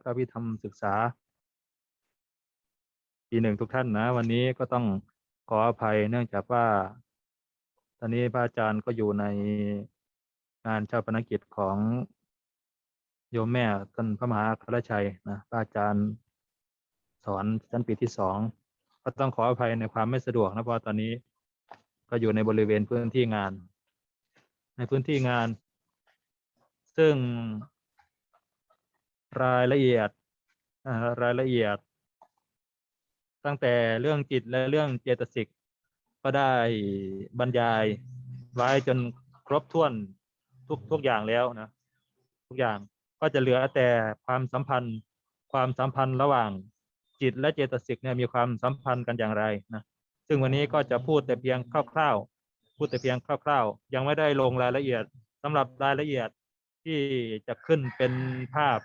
พระวิธรรมศึกษา ปีหนึ่งทุกท่านนะ วันนี้ก็ต้องขออภัยเนื่องจากว่า ตอนนี้พระอาจารย์ก็อยู่ในงานชาปนกิจของโยมแม่ท่านพระมหาคารชัยนะพระอาจารย์สอนชั้นปีที่สองก็ต้องขออภัยในความไม่สะดวกนะเพราะตอนนี้ก็อยู่ในบริเวณพื้นที่งาน ในพื้นที่งาน ซึ่ง รายละเอียดรายละเอียด ตั้งแต่เรื่องจิตและเรื่องเจตสิกก็ได้บรรยายไว้จนครบถ้วนทุกทุกอย่างแล้วนะ ทุกอย่างก็จะเหลือแต่ความสัมพันธ์ ความสัมพันธ์ระหว่างจิตและเจตสิกเนี่ยมีความสัมพันธ์กันอย่างไรนะซึ่งวันนี้ก็จะพูดแต่เพียงคร่าวๆ พูดแต่เพียงคร่าวๆ ยังไม่ได้ลงรายละเอียดสำหรับรายละเอียดที่จะขึ้นเป็นภาพ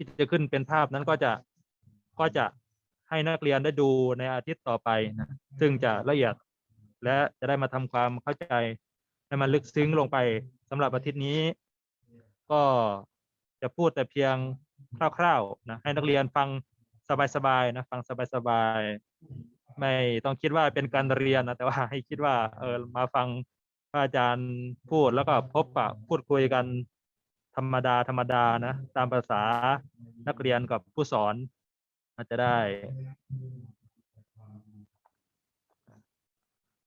ที่จะขึ้นเป็นภาพนั้นก็จะก็จะให้นักเรียนได้ดูในอาทิตย์ต่อไปนะซึ่งจะละเอียด และจะได้มาทำความเข้าใจให้มันลึกซึ้งลงไปสำหรับอาทิตย์นี้ ก็จะพูดแต่เพียงคร่าวๆนะให้นักเรียนฟังสบายๆนะฟังสบายๆไม่ต้องคิดว่าเป็นการเรียนนะแต่ว่าให้คิดว่าเออมาฟังพระอาจารย์พูดแล้วก็พบปะพูดคุยกัน ธรรมดาธรรมดานะ ตามภาษานักเรียนกับผู้สอนอาจจะได้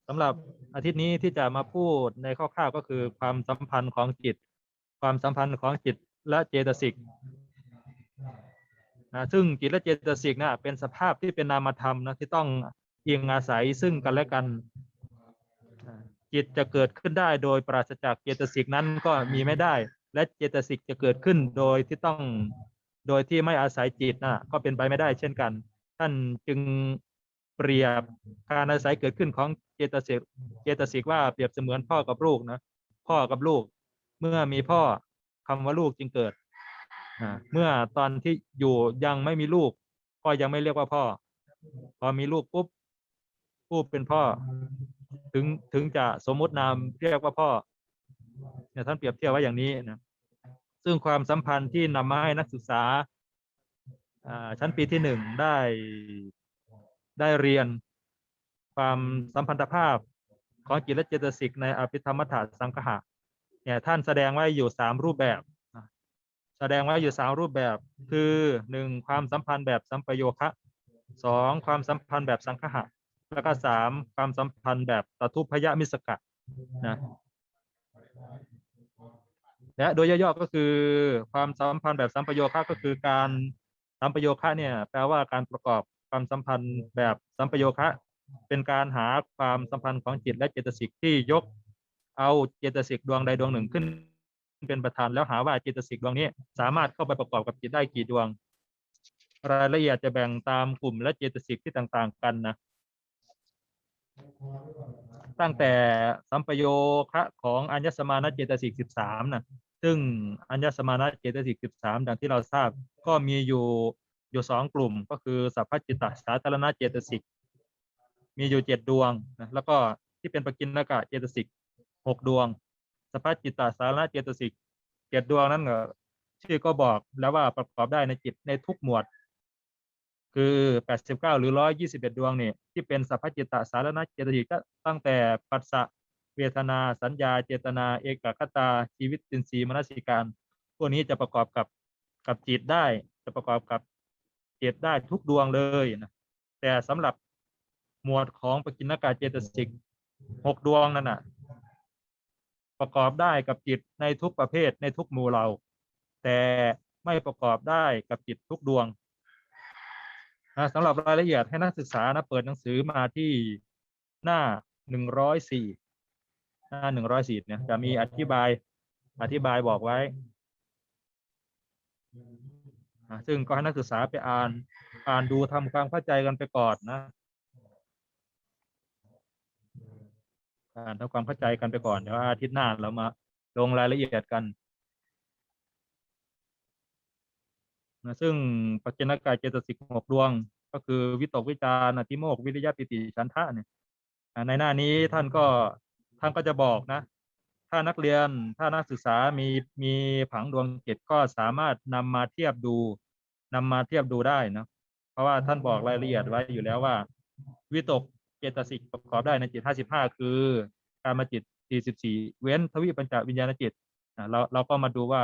สำหรับอาทิตย์นี้ที่จะมาพูดในคร่าวก็คือความสัมพันธ์ของจิต ความสัมพันธ์ของจิตและเจตสิกนะซึ่งจิตและเจตสิกนะเป็นสภาพที่เป็นนามธรรมนะที่ต้องเอิงอาศัยซึ่งกันและกัน จิตจะเกิดขึ้นได้โดยปราศจากเจตสิกนั้นก็มีไม่ได้ และเจตสิกจะเกิดขึ้นโดยที่ต้องโดยที่ไม่อาศัยจิตนะก็เป็นไปไม่ได้เช่นกัน ท่านจึงเปรียบการอาศัยเกิดขึ้นของเจตสิกเจตสิกว่าเปรียบเสมือนพ่อกับลูกนะพ่อกับลูก เมื่อมีพ่อคำว่าลูกจึงเกิดเมื่อตอนที่อยู่ยังไม่มีลูก ก็ยังไม่เรียกว่าพ่อ พอมีลูกปุ๊บผู้เป็นพ่อ ถึงถึงจะสมมุตินามเรียกว่าพ่อ เนี่ยท่านเปรียบเทียบไว้อย่างนี้นะซึ่งความสัมพันธ์ที่นำมาให้นักศึกษาชั้นปีที่หนึ่งได้ได้เรียนความสัมพันธภาพของจิตและเจตสิกในอภิธรรมถาสังคหะเนี่ยท่านแสดงไว้อยู่สามรูปแบบ แสดงไว้อยู่สามรูปแบบ คือหนึ่งความสัมพันธ์แบบสัมปโยคะสองความสัมพันธ์แบบสังคหะ แล้วก็สามความสัมพันธ์แบบตทุพยมิสกะนะ และโดยย่อๆก็คือความสัมพันธ์แบบสัมปโยคะก็คือการสัมปโยคะเนี่ย แปลว่าการประกอบความสัมพันธ์แบบสัมปโยคะ เป็นการหาความสัมพันธ์ของจิตและเจตสิกที่ยก เอาเจตสิกดวงใดดวงหนึ่งขึ้น เป็นประธานแล้วหาว่าเจตสิกดวงนี้ สามารถเข้าไปประกอบกับจิตได้กี่ดวง รายละเอียดจะแบ่งตามกลุ่มและเจตสิกที่ต่าง ๆ กันนะ ตั้งแต่สัมปโยคะของอัญญสมานะเจตสิกสิบสามนะซึ่งอัญญสมานะเจตสิกสิบสามดังที่เราทราบก็มีอยู่อยู่สองกลุ่มก็คือสัพพจิตตสาธารณเจตสิกมีอยู่เจ็ดดวงนะแล้วก็ที่เป็นปกินกะเจตสิกหกดวงสัพพจิตตสาธารณเจตสิกเจ็ดดวงนั้นก็ชื่อก็บอกแล้วว่าประกอบได้ในจิตในทุกหมวด คือ 89 หรือ 121 ดวงนี่ที่เป็นสัพพจิตตสารณเจตสิกก็ตั้งแต่ปัสสะเวทนาสัญญาเจตนา เอกคตาชีวิตตินทรีย์มนสิการ พวกนี้จะประกอบกับกับจิตได้จะประกอบกับจิตได้ทุกดวงเลยนะแต่สำหรับหมวดของปกิณกาเจตสิกหกดวงนั่นน่ะ ประกอบได้กับจิตในทุกประเภทในทุกหมู่เรา แต่ไม่ประกอบได้กับจิตทุกดวง นะสำหรับรายละเอียดให้นักศึกษานะเปิดหนังสือมาที่หน้าหนึ่งร้อยสี่หน้าหนึ่งร้อยสี่เนี่ยจะมีอธิบายอธิบายบอกไว้อะซึ่งก็ให้นักศึกษาไปอ่านอ่านดูทำความเข้าใจกันไปก่อนนะอ่านทำความเข้าใจกันไปก่อนเดี๋ยวอาทิตย์หน้าเรามาลงรายละเอียดกัน นะซึ่งปัจจนกายเจตสิกหกดวง ก็คือวิตกวิจารณ์อธิโมกวิริยะปิติฉันทะเนี่ยในหน้านี้ท่านก็ท่านก็จะบอกนะ ถ้านักเรียนถ้านักศึกษามีมีผังดวงจิตก็สามารถนำมาเทียบดูนำมาเทียบดูได้นะเพราะว่าท่านบอกรายละเอียดไว้อยู่แล้วว่า วิตกเจตสิกประกอบได้ในจิต55คือการมาจิต44เว้นทวิปัญจวิญญาณจิตเราเราก็มาดูว่า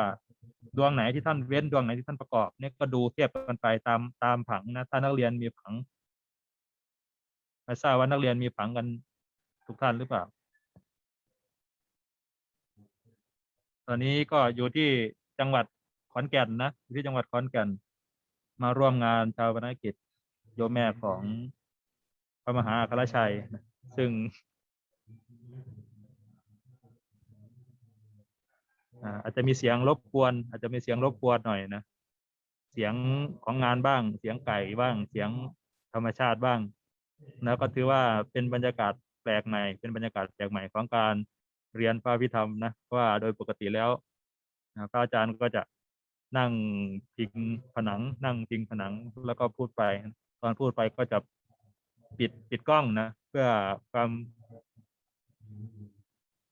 ดวงไหนที่ท่านเว้นดวงไหนที่ท่านประกอบเนี่ยก็ดูเทียบกันไปตามตามผังนะถ้านักเรียนมีผังไม่ทราบว่านักเรียนมีผังกันทุกท่านหรือเปล่า ตอนนี้ก็อยู่ที่จังหวัดขอนแก่นนะอยู่ที่จังหวัดขอนแก่น มาร่วมงานชาวบนกิจโยมแม่ของพระมหาอัครชัย ซึ่ง อาจจะมีเสียงรบกวน อาจจะมีเสียงรบกวนหน่อยนะเสียงของงานบ้าง เสียงไก่บ้าง เสียงธรรมชาติบ้างแล้วก็ถือว่าเป็นบรรยากาศแปลกใหม่ เป็นบรรยากาศแปลกใหม่ของการเรียนพระพิธรรมนะเพราะว่าโดยปกติแล้วอาพระอาจารย์ก็จะนั่งพิงผนัง นั่งพิงผนังแล้วก็พูดไป ตอนพูดไปก็จะปิดปิดกล้องนะ เพื่อความ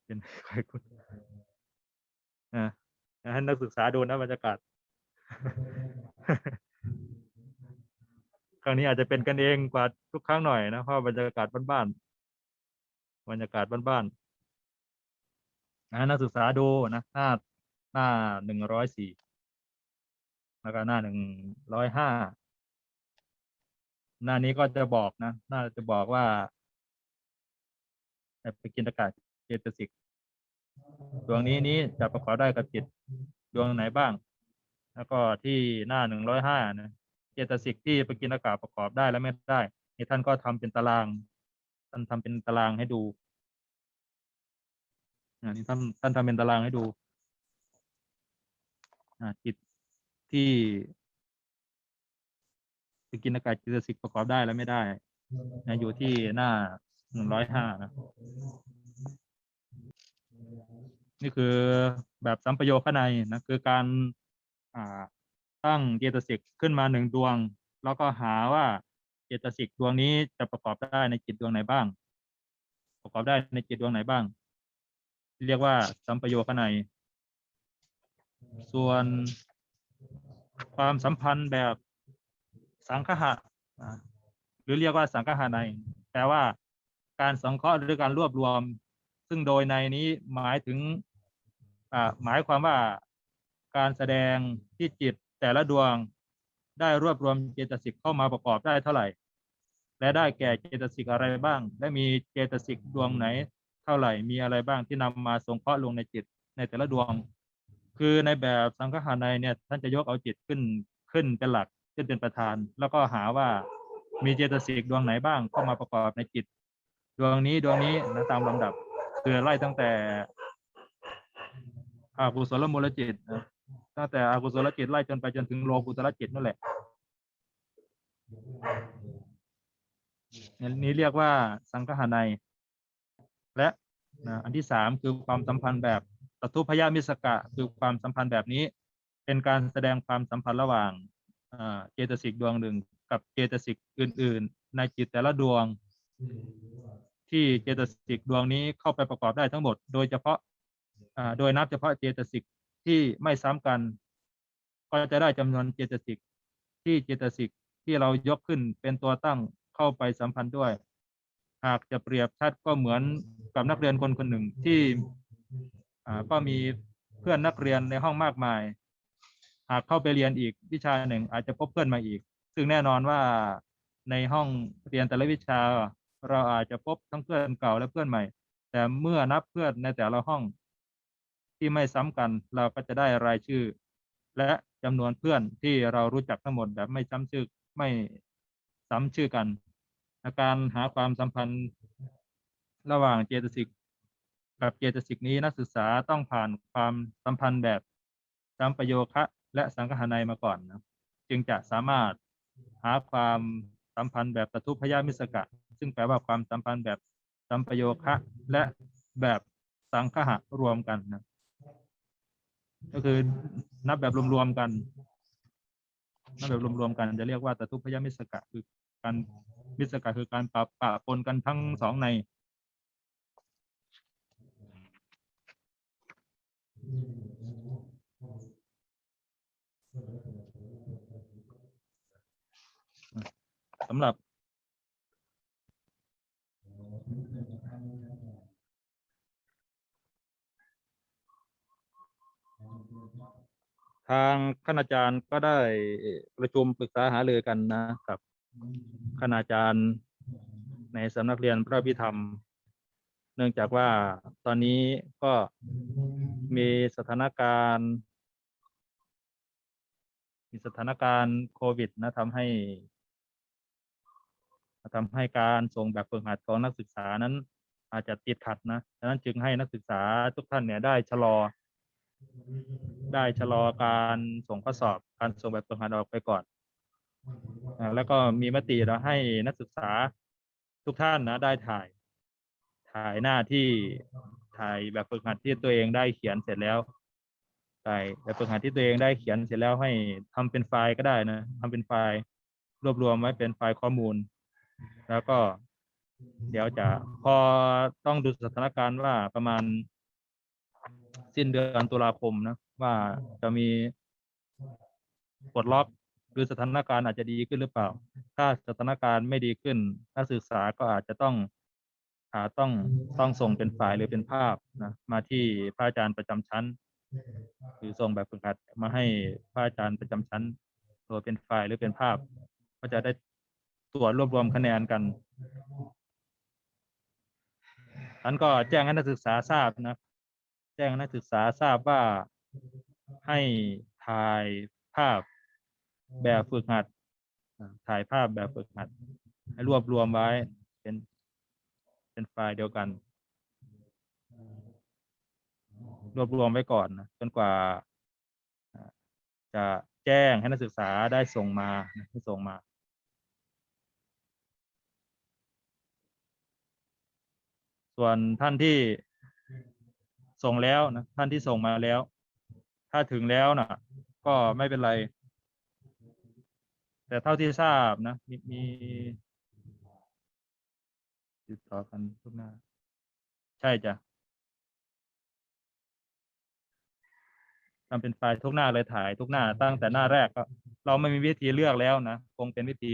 เป็นใครพู ดอ่าให้นักศึกษาดูนะบรรยากาศ ครั้งนี้อาจจะเป็นกันเองกว่าทุกครั้งหน่อยนะเพราะบรรยากาศบ้านๆบรรยากาศบ้านๆนะนักศึกษาดูนะหน้าหน้าหนึ่งร้อยสี่แล้วก็หน้าหนึ่งร้อยห้าหน้านี้ก็จะบอกนะ น่าจะบอกว่าไปกินอากาศเจตสิก ดวงนี้นี้จะประกอบได้กับจิตดวงไหนบ้าง แล้วก็ที่หน้าหนึ่งร้อยห้านะเจตสิกที่ปกินอากาศประกอบได้และไม่ได้นี่ท่านก็ทำเป็นตาราง ท่านทำเป็นตารางให้ดูอันนี้ท่านท่านทำเป็นตารางให้ดูจิตที่ปกินอากาศเจตสิกประกอบได้และไม่ได้นะอยู่ที่หน้าหนึ่งร้อยห้านะ นี่คือแบบสัมปโยคในนะคือการตั้งเจตสิกขึ้นมาหนึ่งดวง แล้วก็หาว่าเจตสิกดวงนี้จะประกอบได้ในจิตดวงไหนบ้าง ประกอบได้ในจิตดวงไหนบ้าง เรียกว่าสัมปโยคในส่วนความสัมพันธ์แบบสังคหะหรือเรียกว่าสังคหะในแปลว่าการสังเคราะห์หรือการรวบรวม ซึ่งโดยในนี้หมายถึง หมายความว่าการแสดงที่จิตแต่ละดวงได้รวบรวมเจตสิกเข้ามาประกอบได้เท่าไหร่ และได้แก่เจตสิกอะไรบ้าง และมีเจตสิกดวงไหน เท่าไหร่ มีอะไรบ้างที่นำมาสงเคราะห์ลงในจิตในแต่ละดวง คือในแบบสังฆาในเนี่ยท่านจะยกเอาจิตขึ้นขึ้นเป็นหลักขึ้นเป็นประธาน แล้วก็หาว่ามีเจตสิกดวงไหนบ้างเข้ามาประกอบในจิต ดวงนี้ดวงนี้นะตามลำดับคือไล่ตั้งแต่ อากุศลมูลจิตตั้งแต่อากุศลจิตไล่จนไปจนถึงโลกุตลจิตนั่นแหละนี้เรียกว่าสังฆหาในและอันที่สามคือความสัมพันธ์แบบตทุพยามิสกะคือความสัมพันธ์แบบนี้ เป็นการแสดงความสัมพันธ์ระหว่างเจตสิกดวงหนึ่งกับเจตสิกอื่น ๆ ในจิตแต่ละดวง ที่เจตสิกดวงนี้เข้าไปประกอบได้ทั้งหมด โดยเฉพาะ โดยนับเฉพาะเจตสิกที่ไม่ซ้ำกัน ก็จะได้จำนวนเจตสิกที่เจตสิกที่เรายกขึ้นเป็นตัวตั้งเข้าไปสัมพันธ์ด้วย หากจะเปรียบชัดก็เหมือนกับนักเรียนคนคนหนึ่งที่ก็มีเพื่อนนักเรียนในห้องมากมาย หากเข้าไปเรียนอีกวิชาหนึ่ง อาจจะพบเพื่อนมาอีก ซึ่งแน่นอนว่าในห้องเรียนแต่ละวิชา เราอาจจะพบทั้งเพื่อนเก่าและเพื่อนใหม่ แต่เมื่อนับเพื่อนในแต่ละห้อง ที่ไม่ซ้ำกัน เราก็จะได้รายชื่อ และจำนวนเพื่อนที่เรารู้จักทั้งหมดแบบไม่ซ้ำชื่อไม่ซ้ำชื่อกันอาการหาความสัมพันธ์ระหว่างเจตสิกกับเจตสิกนี้นักศึกษาต้องผ่านความสัมพันธ์แบบสัมปโยคะ และสังคหาในยมาก่อนนะจึงจะสามารถหาความสัมพันธ์แบบตทุพยามิสกะ ซึ่งแปลว่าความสัมพันธ์แบบสัมปโยคะ และแบบสังคหะรวมกันนะ ก็คือนับแบบรวมๆกัน นับแบบรวมๆกันจะเรียกว่าตทุพยมิสกะคือการมิสกะคือการปะปะปนกันทั้งสองใน สำหรับ ทางคณาจารย์ก็ได้ประชุมปรึกษาหารือกันนะกับคณาจารย์ในสำนักเรียนพระพิธรรม เนื่องจากว่าตอนนี้ก็มีสถานการณ์ มีสถานการณ์โควิดนะทำให้ทำให้การส่งแบบฝึกหัดของนักศึกษานั้นอาจจะติดขัดนะดังนั้นจึงให้นักศึกษาทุกท่านเนี่ยได้ชะลอ ได้ชะลอการส่งข้อสอบการส่งแบบฝึกหัดออกไปก่อนแล้วก็มีมติเราให้นักศึกษาทุกท่านนะได้ถ่าย ถ่ายหน้าที่ถ่ายแบบฝึกหัดที่ตัวเองได้เขียนเสร็จแล้วถ่ายแบบฝึกหัดที่ตัวเองได้เขียนเสร็จแล้วให้ทำเป็นไฟล์ก็ได้นะทำเป็นไฟล์รวบรวมไว้เป็นไฟล์ข้อมูล แล้วก็ เดี๋ยวจะพอต้องดูสถานการณ์ว่าประมาณ สิ้นเดือนตุลาคมนะ ว่าจะมีปลดล็อกหรือสถานการณ์อาจจะดีขึ้นหรือเปล่า ถ้าสถานการณ์ไม่ดีขึ้นนักศึกษาก็อาจจะต้องอาต้องต้องส่งเป็นไฟล์หรือเป็นภาพนะมาที่พระอาจารย์ประจำชั้น หรือส่งแบบฝึกหัดมาให้พระอาจารย์ประจำชั้น ตัวเป็นไฟล์หรือเป็นภาพ ก็จะได้ตรวจรวบรวมคะแนนกันท่านก็แจ้งให้นักศึกษาทราบนะ แจ้งนักศึกษาทราบว่าให้ถ่ายภาพแบบฝึกหัด ถ่ายภาพแบบฝึกหัด ให้รวบรวมไว้เป็นเป็นไฟล์เดียวกัน รวบรวมไว้ก่อนนะจนกว่า จะแจ้งให้นักศึกษาได้ส่งมาให้ส่งมาส่วนท่านที่ ส่งแล้วนะท่านที่ส่งมาแล้ว ถ้าถึงแล้วนะก็ไม่เป็นไร แต่เท่าที่ทราบนะ มีมีติดต่อกันทุกหน้า ใช่จ้ะทำเป็นไฟล์ทุกหน้าเลยถ่ายทุกหน้าตั้งแต่หน้าแรกก็ เราไม่มีวิธีเลือกแล้วนะ คงเป็นวิธี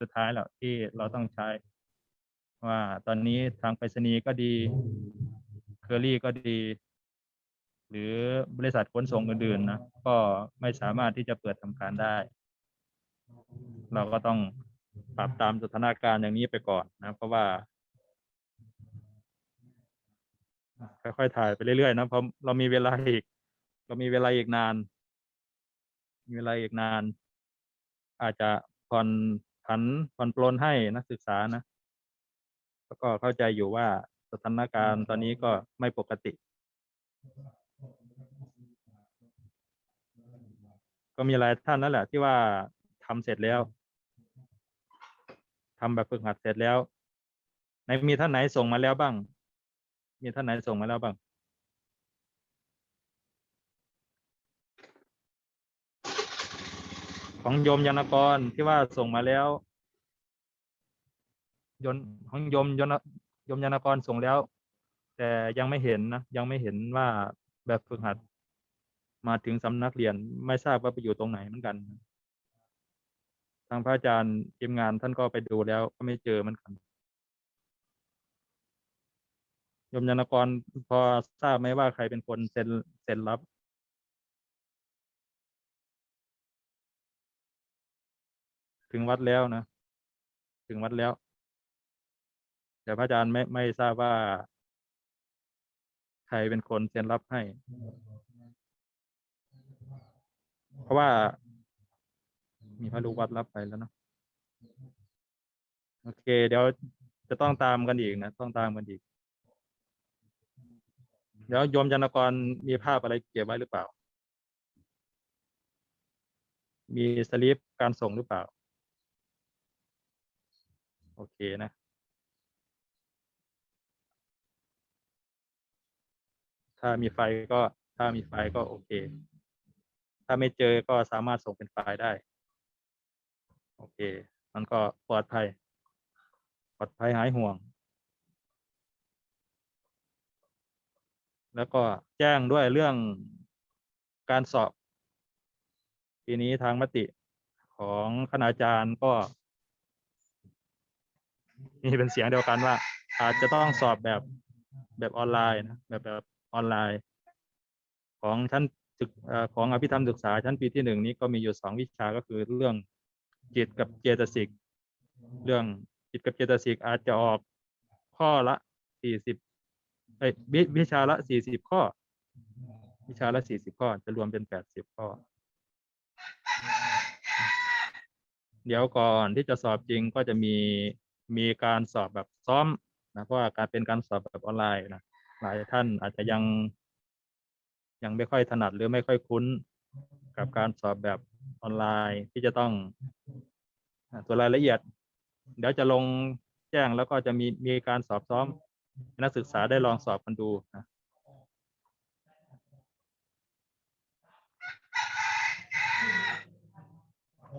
สุดท้ายแล้วที่เราต้องใช้ ว่าตอนนี้ทางไปรษณีย์ก็ดี เคอรี่ก็ดี หรือบริษัทขนส่งอื่นๆนะก็ไม่สามารถที่จะเปิดทำการได้ เราก็ต้องปรับตามสถานการณ์อย่างนี้ไปก่อนนะเพราะว่าค่อยๆถ่ายไปเรื่อยๆนะเพราะเรามีเวลาอีก เรามีเวลาอีกนาน มีเวลาอีกนาน อาจจะผ่อนผันผ่อนปลนให้นักศึกษานะแล้วก็เข้าใจอยู่ว่า สถานการณ์ตอนนี้ก็ไม่ปกติ ก็มีหลายท่านนั่นแหละ ที่ว่าทำเสร็จแล้วทำแบบฝึกหัดเสร็จแล้วในมีท่านไหนส่งมาแล้วบ้าง มีท่านไหนส่งมาแล้วบ้างของโยมยานกรที่ว่าส่งมาแล้ว ยนของโยมยน ยมยานกรส่งแล้ว แต่ยังไม่เห็นนะยังไม่เห็นว่าแบบฝึกหัด มาถึงสำนักเรียนไม่ทราบว่าไปอยู่ตรงไหนเหมือนกัน ทางพระอาจารย์ทีมงานท่านก็ไปดูแล้วก็ไม่เจอเหมือนกันยมยานกรพอทราบไหมว่าใครเป็นคนเซ็นเซ็นรับถึงวัดแล้วนะ ถึงวัดแล้ว แต่พระอาจารย์ไม่ไม่ทราบว่า ใครเป็นคนเซ็นรับให้ เพราะว่า มีพระลูกวัดรับไปแล้วเนาะโอเค เดี๋ยวจะต้องตามกันอีกนะต้องตามกันอีก เดี๋ยวโยมยานกรมีภาพอะไรเก็บไว้หรือเปล่า มีสลิปการส่งหรือเปล่า โอเคนะ ถ้ามีไฟก็ถ้ามีไฟล์ก็โอเค ถ้าไม่เจอก็สามารถส่งเป็นไฟล์ได้ โอเค มันก็ปลอดภัย ปลอดภัยหายห่วง แล้วก็แจ้งด้วยเรื่องการสอบปีนี้ทางมติของคณาจารย์ก็ มีเป็นเสียงเดียวกันว่า อาจจะต้องสอบแบบแบบออนไลน์นะแบบแบบ ออนไลน์ ของชั้นศึกของอภิธรรมศึกษาชั้นปีที่หนึ่งนี้ก็มีอยู่สองวิชาก็คือเรื่องจิตกับเจตสิก เรื่องจิตกับเจตสิกอาจจะออกข้อละสี่สิบเอ้ยวิวิชาละสี่สิบข้อ วิชาละสี่สิบข้อจะรวมเป็นแปดสิบข้อ เดี๋ยวก่อนที่จะสอบจริงก็จะมีมีการสอบแบบซ้อมนะเพราะว่าการเป็นการสอบแบบออนไลน์นะ หลายท่านอาจจะยังยังไม่ค่อยถนัดหรือไม่ค่อยคุ้นกับการสอบแบบออนไลน์ที่จะต้องตัวรายละเอียด เดี๋ยวจะลงแจ้งแล้วก็จะมีมีการสอบซ้อมนักศึกษาได้ลองสอบกันดูนะ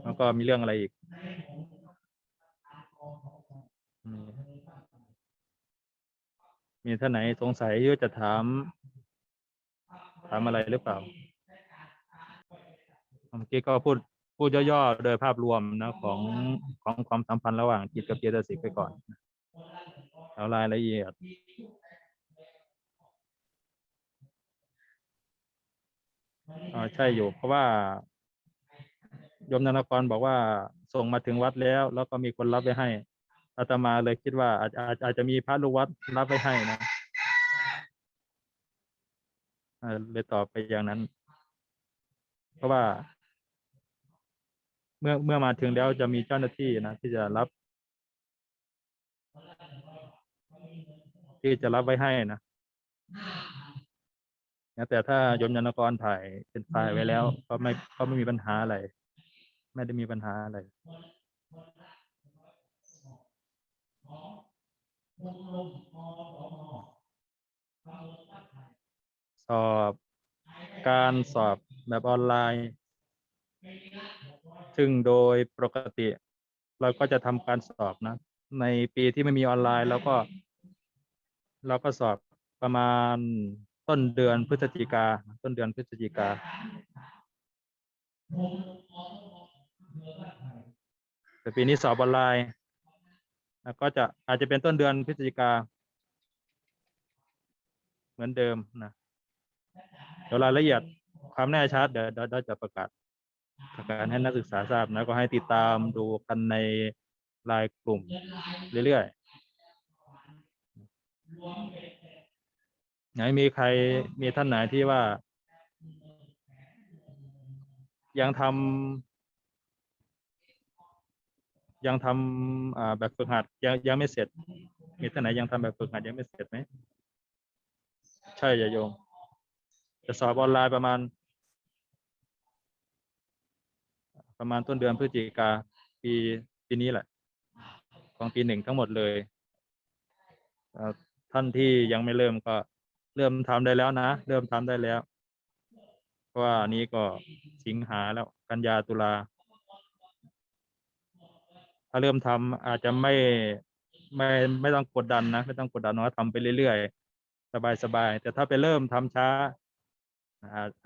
แล้วก็มีเรื่องอะไรอีกอืม มีท่านไหนสงสัยที่จะถาม ถามอะไรหรือเปล่าเมื่อกี้ก็พูดพูดย่อๆโดยภาพรวมนะของของความสัมพันธ์ระหว่างจิตกับเจตสิกไปก่อนแล้วรายละเอียดอ่าใช่อยู่ เพราะว่าโยมนานครบอกว่าส่งมาถึงวัดแล้ว แล้วก็มีคนรับไปให้ อาตมาเลยคิดว่าอาจอาจอาจจะมีพระลูกวัดรับไปให้นะเลยตอบไปอย่างนั้น เพราะว่า เมื่อเมื่อมาถึงแล้วจะมีเจ้าหน้าที่นะที่จะรับ ที่จะรับไว้ให้นะแต่ถ้าโยมยานกรถ่ายเป็นไฟล์ไว้แล้ว ก็ไม่ก็ไม่มีปัญหาอะไร ไม่ได้มีปัญหาอะไร สอบการสอบแบบออนไลน์ ซึ่งโดยปกติ เราก็จะทำการสอบนะ ในปีที่ไม่มีออนไลน์เราก็ เราก็สอบประมาณต้นเดือนพฤศจิกา ต้นเดือนพฤศจิกาแต่ปีนี้สอบออนไลน์ ก็จะอาจจะเป็นต้นเดือนพฤศจิกา เหมือนเดิมนะเดี๋ยวรายละเอียดความแน่ชัดเดี๋ยวเดี๋ยวยจะประกาศประกาศให้นักศึกษาทราบนะก็ให้ติดตามดูกันในไลน์กลุ่มเรื่อยๆไหนมีใครมีท่านไหนที่ว่า ยังทำ ยังทำอ่าแบบฝึกหัดยังยังไม่เสร็จ มีท่านไหนยังทำแบบฝึกหัดยังไม่เสร็จไหมใช่อย่าโยม จะสอบออนไลน์ประมาณ ประมาณต้นเดือนพฤศจิกาปีปีนี้แหละ ของปีหนึ่งทั้งหมดเลยเอ่อท่านที่ยังไม่เริ่มก็เริ่มทำได้แล้วนะ เริ่มทำได้แล้ว เพราะว่านี้ก็สิงหาแล้วกันยาตุลา ถ้าเริ่มทำอาจจะไม่ไม่ไม่ต้องกดดันนะไม่ต้องกดดันว่าทำไปเรื่อยๆ สบายๆ แต่ถ้าไปเริ่มทำช้า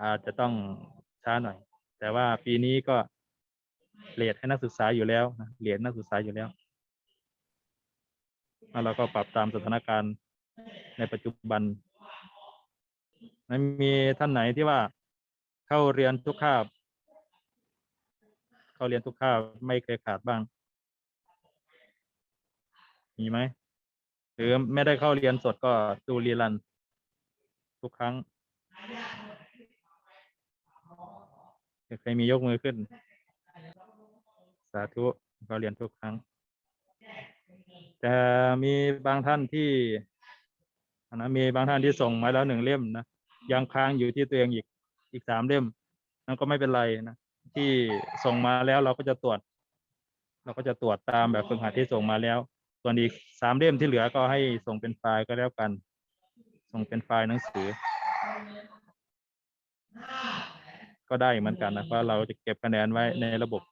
อาจจะต้องช้าหน่อย แต่ว่าปีนี้ก็เรียนให้นักศึกษาอยู่แล้วนะเรียนนักศึกษาอยู่แล้วแล้วเราก็ปรับตามสถานการณ์ในปัจจุบันไม่มีท่านไหนที่ว่าเข้าเรียนทุกคาบ เข้าเรียนทุกคาบไม่เคยขาดบ้าง มีไหมหรือไม่ได้เข้าเรียนสดก็ดูรีรัน ทุกครั้งใครมียกมือขึ้น สาธุเขาเรียนทุกครั้งแต่มีบางท่านที่อันนะมีบางท่านที่ส่งมาแล้วหนึ่งเล่มนะยังค้างอยู่ที่ตัวเองอีกอีกสามเล่มนั่นก็ไม่เป็นไรนะที่ส่งมาแล้วเราก็จะตรวจ เราก็จะตรวจตามแบบฝึกหัดที่ส่งมาแล้ว ส่วนอีกสามเล่มที่เหลือก็ให้ส่งเป็นไฟล์ก็แล้วกัน ส่งเป็นไฟล์หนังสือ ก็ได้เหมือนกันนะเพราะเราจะเก็บคะแนนไว้ในระบบ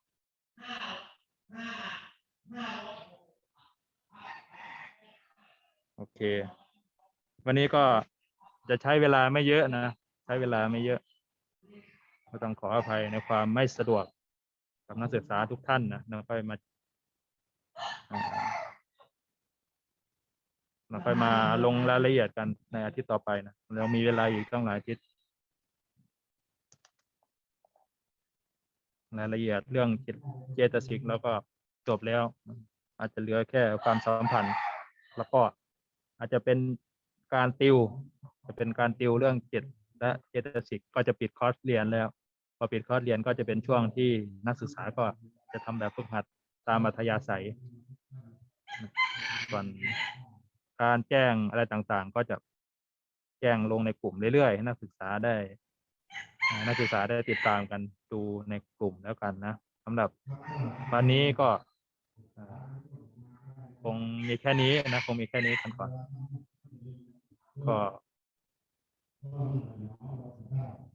โอเค วันนี้ก็จะใช้เวลาไม่เยอะนะ ใช้เวลาไม่เยอะ ก็ต้องขออภัยในความไม่สะดวกกับนักศึกษาทุกท่านนะเราค่มา เราค่อยมาลงรายละเอียดกันในอาทิตย์ต่อไปนะเรามีเวลาอีกตั้งหลายอาทิตย์รายละเอียดเรื่องจิตเจตสิกแล้วก็จบแล้ว อาจจะเหลือแค่ความสัมพันธ์ แล้วก็อาจจะเป็นการติว จะเป็นการติวเรื่องจิตและเจตสิกก็จะปิดคอร์สเรียนแล้ว พอปิดคอร์สเรียนก็จะเป็นช่วงที่นักศึกษาก็จะทำแบบฝึกหัดตามอัธยาศัยส่วน การแจ้งอะไรต่างๆ ก็จะแจ้งลงในกลุ่มเรื่อยๆนักศึกษาได้นักศึกษาได้ติดตามกันดูในกลุ่มแล้วกันนะสำหรับวันนี้ก็คงมีแค่นี้นะคงมีแค่นี้กันก่อน ก็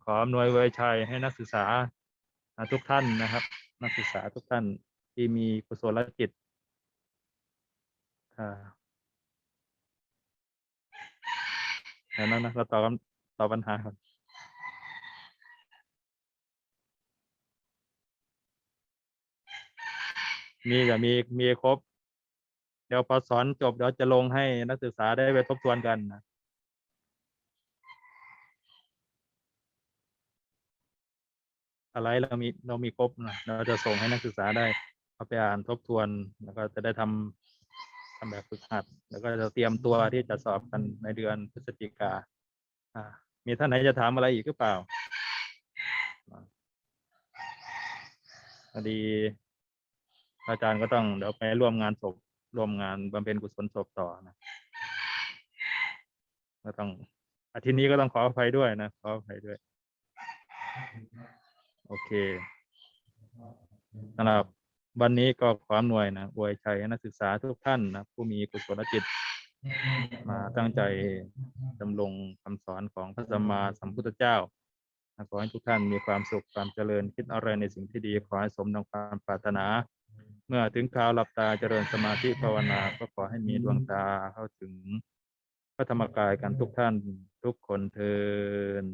ขออำนวยไวยชัยให้นักศึกษาอ่าทุกท่านนะครับ นักศึกษาทุกท่านที่มีกุศลจิตอ่าเดี๋ยว นั้นนะเราตอบคำตอบปัญหาครับมีจะมีมีครบ เดี๋ยวพอสอนจบเดี๋ยวจะลงให้นักศึกษาได้ไปทบทวนกันนะอะไรเรามีเรามีครบนะเราจะส่งให้นักศึกษาได้เอาไปอ่านทบทวนแล้วก็จะได้ทำ ทำแบบฝึกหัด แล้วก็จะเตรียมตัวที่จะสอบกันในเดือนพฤศจิกาอ่า มีท่านไหนจะถามอะไรอีกหรือเปล่าอ่าพอดีอาจารย์ก็ต้องเดี๋ยวไปร่วมงานศพร่วมงานบำเพ็ญกุศลศพต่อนะก็ต้องอาทิตย์นี้ก็ต้องขออภัยด้วยนะขออภัยด้วย โอเคสำหรับ วันนี้ก็ขออำนวยนะอวยชัยให้นักศึกษาทุกท่านนะผู้มีกุศลจิต มาตั้งใจดำรงคำสอนของพระสัมมาสัมพุทธเจ้านะขอให้ทุกท่านมีความสุขความเจริญคิดอะไรในสิ่งที่ดีขอให้สมดังความปรารถนา เมื่อถึงคราวหลับตาเจริญสมาธิภาวนาก็ขอให้มีดวงตาเข้าถึงพระธรรมกายกันทุกท่านทุกคนเทิน